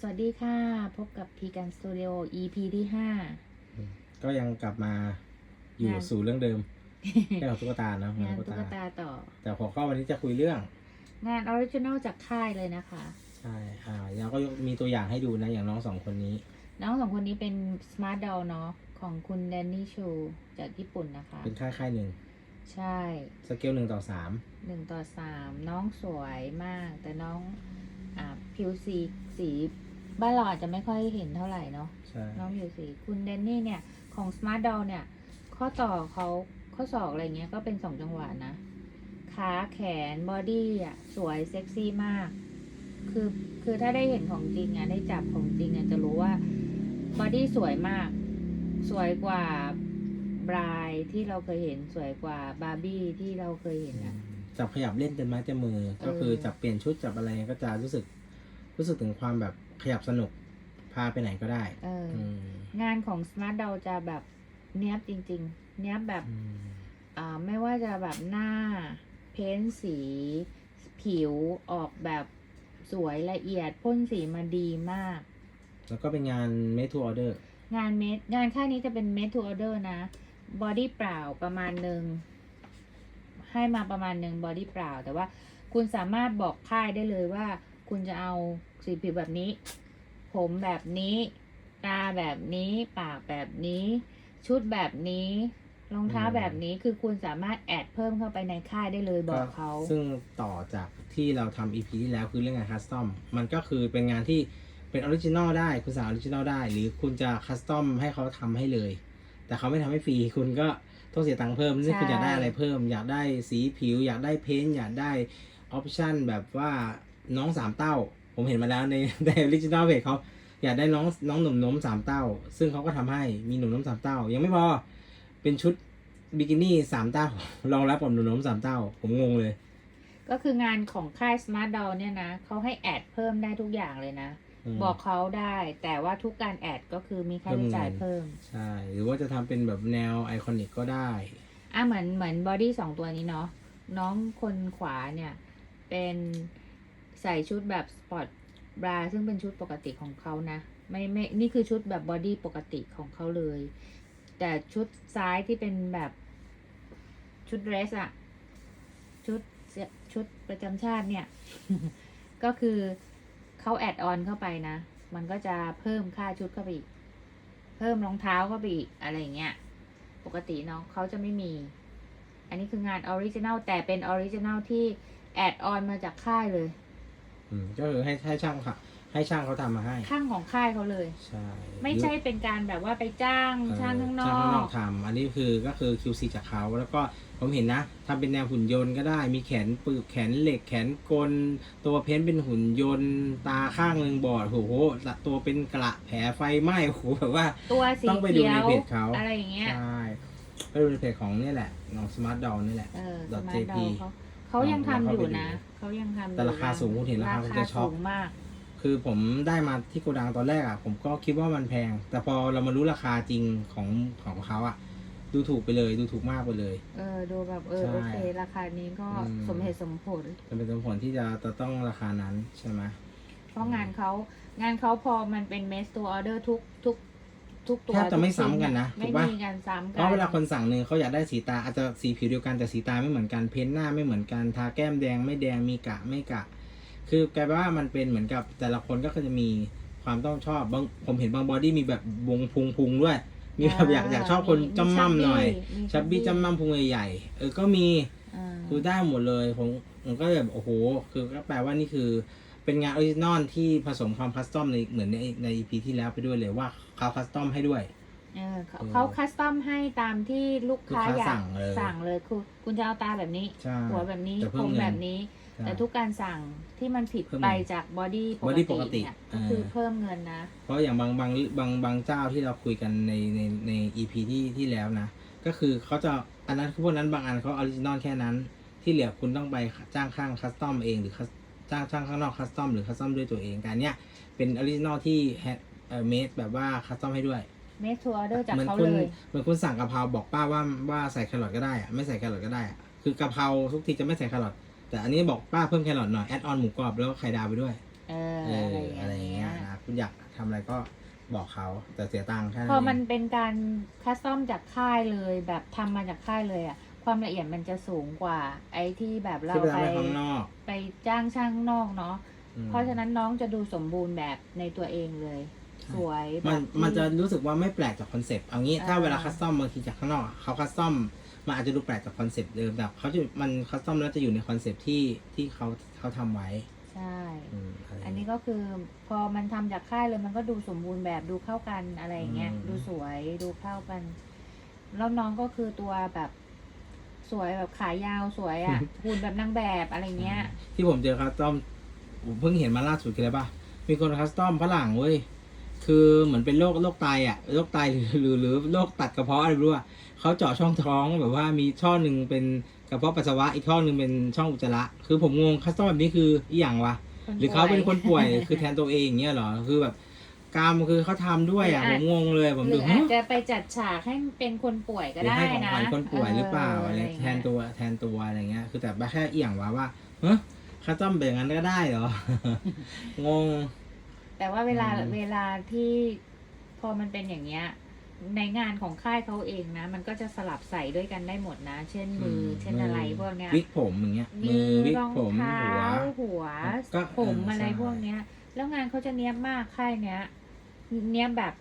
สวัสดีค่ะ พบกับทีกันสตูดิโอ EP ที่ห้า ก็ยังกลับมาอยู่งาน สู่เรื่องเดิม เรื่องของตุ๊กตาเนอะงานตุ๊ตุ๊กตาต่อ แต่หัวข้อวันนี้จะคุยเรื่อง งานออริจินอลจากค่ายเลยนะคะ ใช่อ่าแล้วก็ยกมีตัวอย่างให้ดูนะ อย่างน้องสองคนนี้ น้องสองคนนี้เป็น Smart Doll เนาะของคุณแดนนี่ชูจากญี่ปุ่นนะคะ เป็นค่ายค่ายหนึ่งใช่สเกลหนึ่งต่อสามหนึ่งต่อสามน้องสวยมาก แต่น้องอ่าผิวสีสี บ้านเราอาจจะไม่ค่อยเห็นเท่าไหร่เนาะใช่น้องผิวสีคุณแดนนี่เนี่ยของ Smart Doll เนี่ย ข้อต่อเขาข้อศอกอะไรเงี้ยก็เป็นสองจังหวะนะ ขาแขนบอดี้อะ สวยเซ็กซี่มาก คือคือถ้าได้เห็นของจริงอะได้จับของจริงอะจะรู้ว่าบอดี้สวยมาก สวยกว่าบรายที่เราเคยเห็นสวยกว่าบาร์บี้ที่เราเคยเห็นอะ จับขยับเล่นเต็มไม้เต็มมือ ก็คือเออจับเปลี่ยนชุดจับอะไรก็จะรู้สึก รู้สึกถึงความแบบ ขยับสนุก พาไปไหนก็ได้เออออืมงานของ Smart Doll จะแบบเนี้ยบจริง ๆ เนี้ยบแบบอืมอ่าไม่ว่าจะแบบหน้า เพ้นสี ผิวออกแบบสวยละเอียดพ่นสีมาดีมาก แล้วก็เป็นงาน made to order งานเมดงานค่ายนี้จะเป็นเมดทูออเดอร์นะบอดี้เปล่าประมาณหนึ่งให้มาประมาณหนึ่งบอดี้เปล่า แต่ว่าคุณสามารถบอกค่ายได้เลยว่า คุณจะเอา สีผิวแบบนี้ ผมแบบนี้ ตาแบบนี้ ปากแบบนี้ ชุดแบบนี้รองเท้าอืมแบบนี้คือคุณสามารถแอดเพิ่มเข้าไปในค่ายได้เลยบอกเขา ซึ่งต่อจากที่เราทำ EP ที่แล้วคือเรื่องงานคัสตอมมันก็คือเป็นงานที่เป็นออริจินอลได้คุณสั่งออริจินอลได้ หรือคุณจะคัสตอมให้เขาทำให้เลย แต่เขาไม่ทำให้ฟรีคุณก็ต้องเสียตังค์เพิ่มนี่คุณอยากได้อะไรเพิ่ม อยากได้สีผิว อยากได้เพ้นท์อยากได้ออปชันแบบว่าน้องสามเต้า ผมเห็นมาแล้วในในออริจินอลเพจเขาอยากได้น้องน้องหนุ่มน้มสามเต้า ซึ่งเขาก็ทำให้มีหนุ่มน้มสามเต้า ยังไม่พอเป็นชุดบิกินี่สามเต้ารองรับกับหนุ่มน้มสามเต้า ผมงงเลย ก็คืองานของค่าย Smart Doll เนี่ยนะเขาให้แอดเพิ่มได้ทุกอย่างเลยนะมบอกเขาได้แต่ว่าทุกการแอดก็คือมีค่าใช้จ่ายเพิ่มใช่หรือว่าจะทำเป็นแบบแนวไอคอนิกก็ได้อะเหมือนเหมือนบอดี้สองตัวนี้เนาะน้องคนขวาเนี่ยเป็น ใส่ชุดแบบสปอร์ตบราซึ่งเป็นชุดปกติของเขานะ ไม่ไม่นี่คือชุดแบบบอดี้ปกติของเขาเลย แต่ชุดซ้ายที่เป็นแบบชุดเดรสอะชุดชุดประจำชาติเนี่ย ก็คือเขาแอดออนเข้าไปนะ มันก็จะเพิ่มค่าชุดเข้าไปอีก เพิ่มรองเท้าเข้าไปอีกอะไรเงี้ย ปกติเนาะเขาจะไม่มี อันนี้คืองานออริจินัลแต่เป็นออริจินัลที่แอดออนมาจากค่ายเลย อืมก็คือให้ให้ช่างค่ะ ให้ช่างเขาทำมาให้ ข้างของค่ายเขาเลย ใช่ไม่ใช่เป็นการแบบว่าไปจ้างเออช่างข้างนช่างข้างนออกกทำอันนี้คือก็คือ QC จากเขาแล้วก็ผมเห็นนะทำเป็นแนวหุ่นยนต์ก็ได้ มีแขนปึกแขนเหล็กแขนกล ตัวเพ้นท์เป็นหุ่นยนต์ ตาข้างหนึ่งบอดโอ้โหตัวเป็นกระแผลไฟไหม้โอ้โหแบบว่า ตัวสีต้องไปดูเขียในวเพจเขา อะไรอย่างเงี้ยใช่ไปดูในเพจของนี่แหละน้อง Smart Doll นี่แหละ เออ dot สมาร์ท JP ดอเขา เขายังทำอยู่นะเขายังทำอยู่แต่ราคาสูงคุณเห็นราคาคุณจะช็อก สูงมาก คือผมได้มาที่โกดังตอนแรกอะ ผมก็คิดว่ามันแพง แต่พอเรามารู้ราคาจริงของของเขาอะ ดูถูกไปเลยดูถูกมากไปเลย เออดูแบบเออใช่โอเค ราคานี้ก็อืม สมเหตุสมผล จะเป็นสมผลที่จะจะต้องราคานั้นใช่ไหม เพราะงานเขางานเขาพอมันเป็นเมสตัวออเดอร์ทุกทุก ทุกตัวแทบจะไม่ทุชิ้ซ้ำกันนะไม่ถูกปะ มีการซ้ำกัเพราะเวลาคนสั่งหนึ่งเขาอยากได้สีตาอาจจะสีผิวเดียวกันแต่สีตาไม่เหมือนกันเพ้นหน้าไม่เหมือนกันทาแก้มแดงไม่แดงมีกะไม่กะ คือกลายเป็นว่ามันเป็นเหมือนกับแต่ละคนก็จะมีความต้องชอบบางผมเห็นบางบอดี้มีแบบวงพุงพุงด้วย มีแบบอยากอยากชอบคนจ้ำม่ำหน่อยมีชับบี้จ้ำม่ำพุงใหญ่ๆเออก็มี อ่า คือได้หมดเลยผมผมก็แบบโอ้โห คือก็แปลว่านี่คือ เป็นงานออริจินอลที่ผสมความคัสตอมในเหมือนในใน EP ที่แล้วไปด้วยเลยว่าเขาคัสตอมให้ด้วย เออเขาเออเขาคัสตอมให้ตามที่ลูกค้าลูกค้าอยากสั่งเลยสั่งเลยคือคุณจะเอาตาแบบนี้ ใช่หัวแบบนี้แต่เพิ่ผมมเงิน แบบนี้ใช่แต่ทุกการสั่งที่มันผิดเพิ่มไปเงินจากบอดี้ body ปกติเนี่ยเอก็อคือเพิ่มเงินนะเพราะอย่างบางบางบางบางเจ้าที่เราคุยกันในในใน EP ที่ที่แล้วนะ ก็คือเขาจะอันนั้นคือพวกนั้นบางอันเขาออริจินอลแค่นั้น ที่เหลือคุณต้องไปจ้างข้างคัสตอมเองหรือ cus- จ้างช่างข้างนอกคัสตอมหรือคัสตอมด้วยตัวเองการเนี้ยเป็นออริจินอลที่แฮเอ่อเมดแบบว่าคัสตอมให้ด้วย เมสทัวร์เดอร์จากเหมือนเขาคุณเลยเหมือนคุณสั่งกะเพราบอกป้าว่าว่าใส่แครอทก็ได้อะไม่ใส่แครอทก็ได้อะคือกะเพราทุกทีจะไม่ใส่แครอทแต่อันนี้บอกป้าเพิ่มแครอทหน่อยแอดออนหมูกรอบแล้วก็ไข่ดาวไปด้วยเออเอออะอะไรไรอย่ย่างงอาเงี้เงี้ยยนะครับคุณอยากทำอะไรก็บอกเขาแต่เสียตังค์แค่นั้นพอเองมันเป็นการคัสตอมจากค่ายเลยแบบทำมาจากค่ายเลยอะ ความละเอียดมันจะสูงกว่า ไอ้ที่แบบเราที่ไปไปทำไปข้างนอกไปจ้างช่างนอกเนาะ อืมเพราะฉะนั้นน้องจะดูสมบูรณ์แบบในตัวเองเลย สวยแบบมันที่ มันจะรู้สึกว่าไม่แปลกจากคอนเซปต์เอางี้ถ้าอ่าเวลาคัสตอมบางทีจากข้างนอกเขาคัสตอมมันอาจจะดูแปลกจากคอนเซปต์เดิมแบบเขาจะมันคัสตอมแล้วจะอยู่ในคอนเซปต์ที่ที่เขาเขาทำไว้ใช่ อืมะไรอันนี้ก็คือพอมันทำจากค่ายเลยมันก็ดูสมบูรณ์แบบดูเข้ากันอะไรอย่างเงี้ยอืม ดูสวยดูเข้ากัน แล้วน้องก็คือตัวแบบ สวยแบบขายาวสวยอะ่ะ หุ่นแบบนางแบบอะไรเงี้ย ที่ผมเจอคัสตอมผมเพิ่งเห็นมาล่าสุดคืออะไรป่ะมีคนคัสตอมฝรั่งเว้ยคือเหมือนเป็นโรคโรคไตอะโรคไตหรือหรือหรือโรคตัดกระเพาะอะไรไม่รู้อะเขาเจาะช่องท้องแบบว่ามีช่องหนึ่งเป็นกระเพาะปัสสาวะอีกช่องหนึ่งเป็นช่องอุจจาระคือผมงงคัสตอมแบบนี้คืออหย่างวะหรือเขาเป็นคนป่วยคือแทนตัวเองอย่างเงี้ยเหรอคือแบบ กรรมคือเขาทำด้วยอะผมงงเลยผมหดูรืออาฮะจจะไปจัดฉากให้เป็นคนป่วยก็หรือได้ให้ของนะขวัญคนป่วยหรือเปล่าอะไรย่างแทเงี้ยนตัวแทนตัวอะไรเงี้ย คือแต่แค่เอี่ยงว่าว่าเฮ้ยคัสตอมเป็นอย่างนั้นก็ได้เหรอ งง แต่ว่าเวลาอืม เวลาที่พอมันเป็นอย่างเงี้ย ในงานของค่ายเขาเองนะ มันก็จะสลับใส่ด้วยกันได้หมดนะ เช่นมืออเช่นอะไรพวกเนี้ยวิกผมอย่างเงี้ยมือวิกรองผมเท้าหัว หัวก็ผมเออออะไรใช่ พวกเนี้ย แล้วงานเขาจะเนี้ยบมากค่ายเนี้ย เนี้ยบแบบ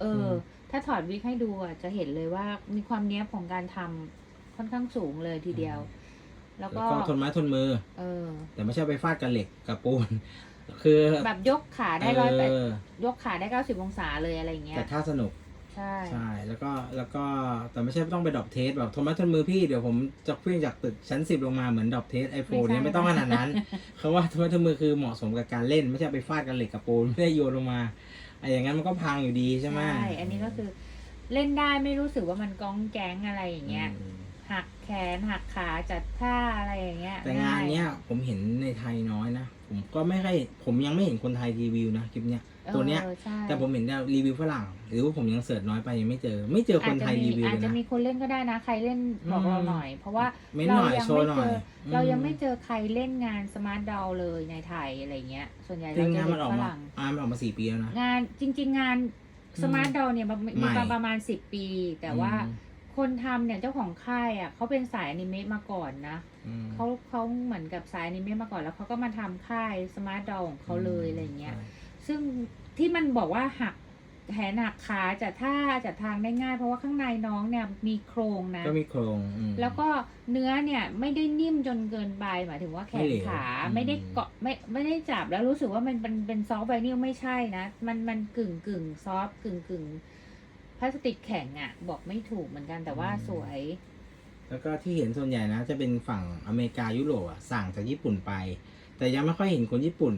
เอออมถ้าถอดวิกให้ดูอะจะเห็นเลยว่ามีความเนี้ยบของการทำค่อนข้างสูงเลยทีเดียว แล้วแล้วก็ก็ทนไม้ทนมือ เออ แต่ไม่ใช่ไปฟาดกับเหล็กกับปูน คือแบบยกขาได้ร้อยแปดเออยกขาได้เก้าสิบองศาเลยอะไรอย่างเงี้ยแต่ถ้าสนุก ใช่ ใช่ แล้วก็ แล้วก็ แต่ไม่ใช่ต้องไปดรอปเทสแบบทนไม้ทนมือพี่เดี๋ยวผมจะขึ้นจากตึกชั้นสิบลงมาเหมือนดรอปเทสไอโฟนเนี่ยไม่ต้องขนาดนั้น เขาว่าทนไม้ทนมือคือเหมาะสมกับการเล่น ไม่ใช่ไปฟาดกับเหล็กกับปูนไม่ได้โยนลงมา ไอ้อย่างนั้นมันก็พังอยู่ดีใช่ไหมใช่ อันนี้ก็คือเล่นได้ไม่รู้สึกว่ามันก้องแก๊งอะไรอย่างเงี้ย อืมหักแขนหักขาจัดท่าอะไรอย่างเงี้ยแต่งานเนี้ยผมเห็นในไทยน้อยนะ ผมก็ไม่ค่อยผมยังไม่เห็นคนไทยรีวิวนะคลิปเนี้ยออ ตัวเนี้ยใช่แต่ผมเห็นแต่รีวิวฝรั่ง หรือว่าผมยังเสิร์ชน้อยไปยังไม่เจอ ไม่เจอคนไทยรีวิวอาจเลยจะนะ มีคนเล่นก็ได้นะ ใครเล่นบอกอืมเราหน่อย เพราะว่าเม้นหเราน่อยยังโชว์ไม่หน่เจอยอเรายังไม่เจอใครเล่นงานสมาร์ทดอลเลยในไทยอะไรเงี้ย ส่วนใหญ่จเราริงจะงานเห็มันนออกฝมารั่ง อ่ามันออกมาสี่ปีแล้วนะ งานจริง ๆ งานสมาร์ทดอลเนี่ยมันมีใหม่ มาประมาณสิบปี แต่ว่าอืมคนทำเนี่ยเจ้าของค่ายอะเขาเป็นสายอนิเมะมาก่อนนะอืมเขาเขาเหมือนกับสายอนิเมะมาก่อนแล้วเขาก็มาทำค่ายสมาร์ทดอลของเขาเลยอะไรเงี้ยใช่ซึ่ง ที่มันบอกว่าหักแขนหักขาจัดท่าจัดทางได้ง่าย เพราะว่าข้างในน้องเนี่ยมีโครงนะ ก็มีโครงอืม แล้วก็เนื้อเนี่ยไม่ได้นิ่มจนเกินไปหมายถึงว่าแขไม่นเหลวขาอืม ไม่ได้เกาะไม่ไม่ได้จับแล้วรู้สึกว่ามันเป็นเป็นซอฟต์ไวนิลไม่ใช่นะ มันมันกึ่งกึ่งซอฟต์กึ่งกึ่งพลาสติกแข็งอะ่ะ บอกไม่ถูกเหมือนกันแต่ว่าสวย แล้วก็ที่เห็นส่วนใหญ่นะ จะเป็นฝั่งอเมริกายุโรปอะสั่งจากญี่ปุ่นไป แต่ยังไม่ค่อยเห็นคนญี่ปุ่น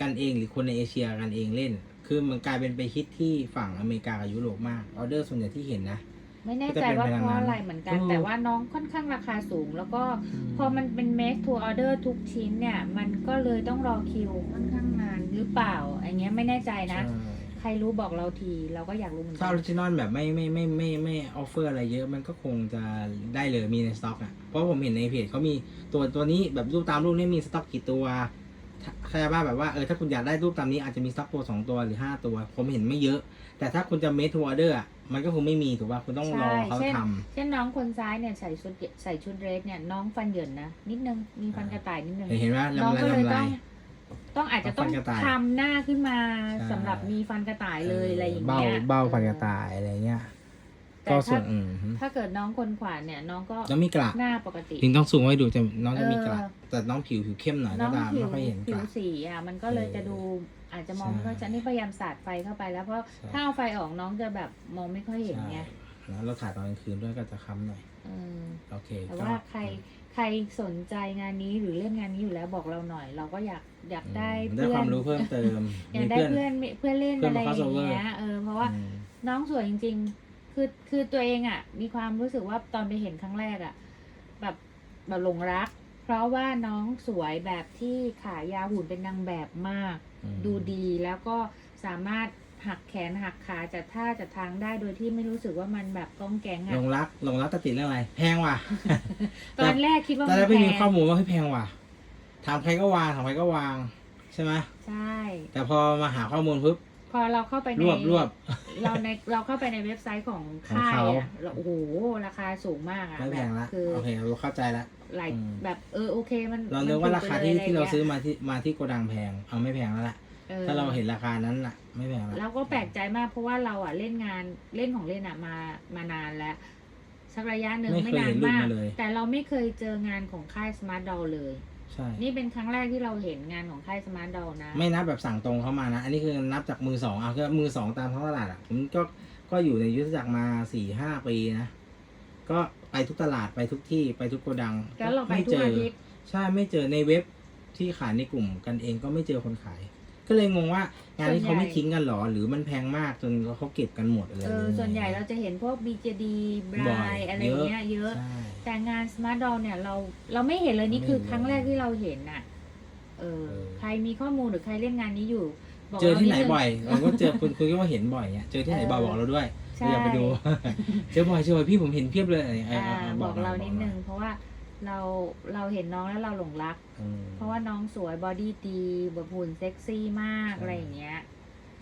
กันเองหรือคนในเอเชียกันเองเล่น คือมันกลายเป็นไปฮิตที่ฝั่งอเมริกากับยุโรปมากออเดอร์ส่วนใหญ่ที่เห็นนะ ไม่แน่ใจว่าเพราะอะไรเหมือนกันอืมแต่ว่าน้องค่อนข้างราคาสูง แล้วก็พอมันเป็น make to order ทุกชิ้นเนี่ย มันก็เลยต้องรอคิวค่อนข้างนานหรือเปล่าอันเนี้ยไม่แน่ใจนะใช่ใครรู้บอกเราทีเราก็อยากรู้เหมือนถ้าอกัอริจินอลแบบไม่ไม่ไม่ไม่ไม่ออฟเฟอร์อะไรเยอะมันก็คงจะได้เลยมีในสต็อกอะเพราะผมเห็นในเพจเขามีตัวตัวนี้แบบรูปตามรูปนี่มีสต็อกกี่ตัว แค่ว่าแบบว่าเออถ้าคุณอยากได้รูปตามนี้อาจจะมีสต็อกตัวสองตัวหรือห้าตัว ผมเห็นไม่เยอะ แต่ถ้าคุณจะเมท to order อะมันก็คงไม่มีถูกป่ะคุณต้องรอเขาเช่นทเช่นน้องคนซ้ายเนี่ยใส่ชุดใส่ชุดเรสเนี่ยน้องฟันเหยินนะนิดนึงมีฟันกระต่ายนิดนึงำเห็นไหมน้องลำก็ลายเลยลำต้ลาองยต้องอาจจะต้องเอาฟันกระต่ายทำหน้าขึ้นมาใช่ สำหรับมีฟันกระต่ายเลยอะไรอย่างเบ้าเงี้ยเบ้าเออฟันกระต่ายอะไรเงี้ย แต่ก็ส่ถ้าวนอืมถ้าเกิดน้องคนขวานเนี่ย น้องก็แล้วมีกระหน้าปกติจริงต้องซูมไว้ดูจะน้องจะมีกระเออ แต่น้องผิวผิวเข้มหน่อยน้แล้อวงตาผิวไม่ค่อยเห็นกผิวระ สีอะมันก็เลยเออจะดูอาจจะมองใช่ไม่ค่อยจะนี่พยายามสาดไฟเข้าไปแล้วเพราะใช่ถ้าเอาไฟออกน้องจะแบบมองไม่ค่อยเห็นไงใช่แล้วเราถ่ายตอนกลางคืนด้วยก็จะค้ำหน่อย เออโอเคแต่ก็ว่าใครใครสนใจงานนี้หรือเล่นงานนี้อยู่แล้วบอกเราหน่อย เราก็อยากอยากได้อืมได้เพื่อความรู้เพิ่มเติมอยากได้เพื่อนเพื่อนเล่นเพื่อนอะไรมาอย่าง crossover เงี้ยเออเพราะว่า อืม น้องสวยจริง ๆ คือคือตัวเองอะ มีความรู้สึกว่าตอนไปเห็นครั้งแรกอะ แบบแบบหลงรัก เพราะว่าน้องสวยแบบที่ขายาวหุ่นเป็นนางแบบมาก อืม ดูดีแล้วก็สามารถหักแขนหักขาจัดท่าจัดทางได้โดยที่ไม่รู้สึกว่ามันแบบก้องแก๊งหลอะงรักหลงรักแต่ติดเรื่องอะไร แพงว่ะ ตอนแรกคิดว่าตอนแรมักนไม่แพมีงข้อมูลว่าให้ยแพงว่ะถามใครก็วางถามใครก็วาง ใช่ไหมใช่ แต่พอมาหาข้อมูลปุ๊บ พอเราเข้าไปในรวบรวบ เราในเราเข้าไปในเว็บไซต์ของของค่ายเขา อะเราโอ้โหราคาสูงมากอะไม่แพงละบบคือโอเคเราเข้าใจละ หลายอืม แบบเออโอเคมันเรามัเนึกว่าราคาที่ถูกไปลยที่เราะไงี้ยซื้อมาที่มาที่โกดังแพง เอาไม่แพงแล้วละออถ้าเราเห็นราคานั้นล่ะ ไม่แพงละเราก็แปลกใจมาก เพราะว่าเราอะเล่นงานเล่นของเล่นอะมามานานแล้วสักระยะหนึ่งไม่ไม่เคยนาเห็นนรูปมาก มาเลย แต่เราไม่เคยเจองานของค่าย Smart Doll เลย ใช่ นี่เป็นครั้งแรกที่เราเห็นงานของค่าย Smart Doll นะ ไม่นับแบบสั่งตรงเข้ามานะ อันนี้คือนับจากมือสองเอาแค่มือสองตามท้องตลาดอะผมก็ก็อยู่ในยุทธจักรมาสี่ห้าปีนะ ก็ไปทุกตลาดไปทุกที่ไปทุกโกดังแล้วเราไปม่ทุเจกออาทิตย์ ใช่ไม่เจอในเว็บที่ขายในกลุ่มกันเองก็ไม่เจอคนขาย ก็เลยงงว่างานที่เขาไม่ทิ้งกันหรอ หรือมันแพงมากจนเขาเก็บกันหมดอะไรเออเลยส่วนใหญ่เราจะเห็นพวก BJD บบ่ราอยยอะไรเยอะเงี้ยเยอะใช่แต่งาน Smart Doll เนี่ยเราเราไม่เห็นเลยนี่ไม่คือเห็นครั้งแรกเลยที่เราเห็นน่ะเออเออ ใครมีข้อมูลหรือใครเล่นงานนี้อยู่บอกเจอที่ไหนราดงบ่อยเราก็เจอคุณคุณก็ว่าเห็นบ่อยเนี่ยเจอที่ไหนบ่อยเออบอกเราด้วยใช่เราอยากไปดู เจอบ่อยเจอบ่อยพี่ผมเห็นเพียบเลยอะไรเงี้ยอ่าเออบอกหเราอยนิดนึงเพราะว่า เราเราเห็นน้องแล้วเราหลงรัก อืม เพราะว่าน้องสวยบอดี้ดีแบบหุ่นเซ็กซี่มากใช่ อะไรอย่างเงี้ย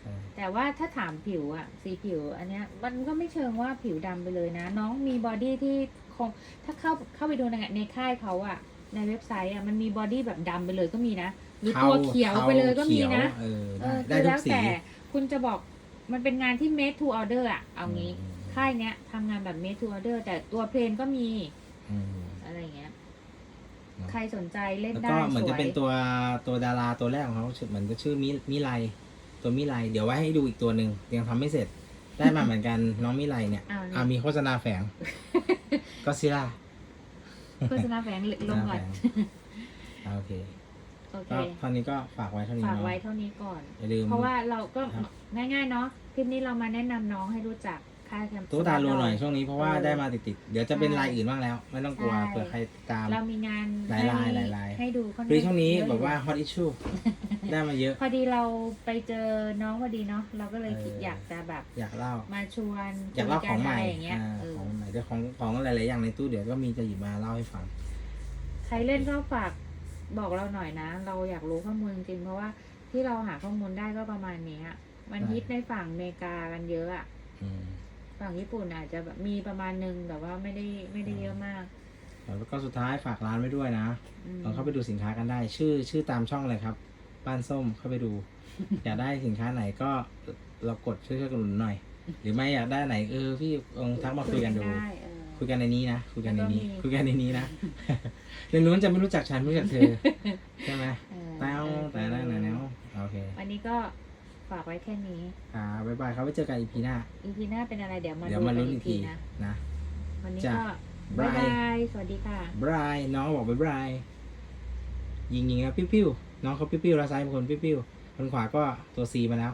ใช่แต่ว่าถ้าถามผิวอะสีผิว อันเนี้ยมันก็ไม่เชิงว่าผิวดำไปเลยนะ น้องมีบอดี้ที่คงถ้าเข้าเข้าไปดูในในค่ายเขาอะในเว็บไซต์อะมันมีบอดี้แบบดำไปเลยก็มีนะหรือตัวเขียวไปเลยก็มีนะเออเอได้อได้คือทุแล้วกสี แต่คุณจะบอกมันเป็นงานที่ made to order อะเอางี้ อืม ค่ายเนี้ยทำงานแบบ made to order แต่ตัวเพลนก็มี อืม อะไรอย่างเงี้ย เนอะใครสนใจเล่นแล้วได้ก็เหมือนสจะวยเป็นตัวตัวดาราตัวแรกของเขาชื่อเหมือนจะชื่อมิมิไลตัวมิไลเดี๋ยวไว้ให้ดูอีกตัวหนึ่งยังทำไม่เสร็จ ได้มาเหมือนกันน้องมิไลเนี่ยอ้าวอ่านี่มีโฆษณาแฝง ก็ซิล่าโฆษณาแฝงลงก่อนอ่าโอเคโอเค ก็เท่านี้ก็ฝากไว้เท่านี้ฝากเนาะไว้เท่านี้ก่อน อย่าลืม เพราะว่าเราก็ครับ ง่ายๆเนาะคลิปนี้เรามาแนะนำน้องให้รู้จัก ค่ายแคมตุ๊กตาลูหน่อยช่วงนี้เพราะว่าเออได้มาติดๆเดี๋ยวจะเป็นใช่ลายอื่นบ้างแล้ว ไม่ต้องกลัวใช่เผื่อใครตาม เรามีงานหลายลายให้หลายลาย ให้ดูค่อนพอดีช่วงนี้เยะแบบว่ายู่ hot issue ได้มาเยอะ พอดีเราไปเจอน้องพอดีเนาะเราก็เลยเออคิดอยากจะแบบอยากเล่า มาชวนอยากเล่าของใหม่คุยกันอะไรอย่างเงี้ยอ่าเออของใหม่เดี๋ยวของของหลายๆอย่างในตู้เดี๋ยวก็มีจะหยิบมาเล่าให้ฟัง ใครเล่นก็ฝากบอกเราหน่อยนะ เราอยากรู้ข้อมูลจริงๆเพราะว่าที่เราหาข้อมูลได้ก็ประมาณเนี้ยมันใช่ฮิตในฝั่งอเมริกากันเยอะอะ อืม ฝั่งญี่ปุ่นอาจจะแบบมีประมาณนึงแต่ว่าไม่ได้ไม่ได้เยอะมาก แล้วก็สุดท้ายฝากร้านไว้ด้วยนะอืมลองเข้าไปดูสินค้ากันได้ ชื่อชื่อตามช่องเลยครับป้านส้มเข้าไปดู อยากได้สินค้าไหนก็เรากดช่วยช่วยกันหนุนหน่อย หรือไม่อยากได้ไหนเออพี่ลองทักมาคุยกันดูได้เออคุยกันในนี้นะคุยกันในนี้แล้วก็มีคุยกันในนี้นะเรียนรู้จะไม่รู้จักฉันไม่รู้จักเธอใช่ไหมเออแต้วแต่นั่นนะแนวโอเควันนี้ก็ ฝากไว้แค่นี้ อ่าบ๊ายบายครับไว้เจอกันอีพีหน้า อีพีหน้าเป็นอะไรเดี๋ยวมาเดี๋ยวมากัลุ้นอีกทีนะนะ วันนี้จ้ะ ก็บาบายยบาย สวัสดีค่ะบายน้องบอกบายบายยิงยิงๆนะปิ้วปิ้วๆ น้องเขาปิ้วปิ้วๆแล้วซ้ายเป็นคนปิ้วปิ้วๆคนขวาก็ตัวซีมาแล้ว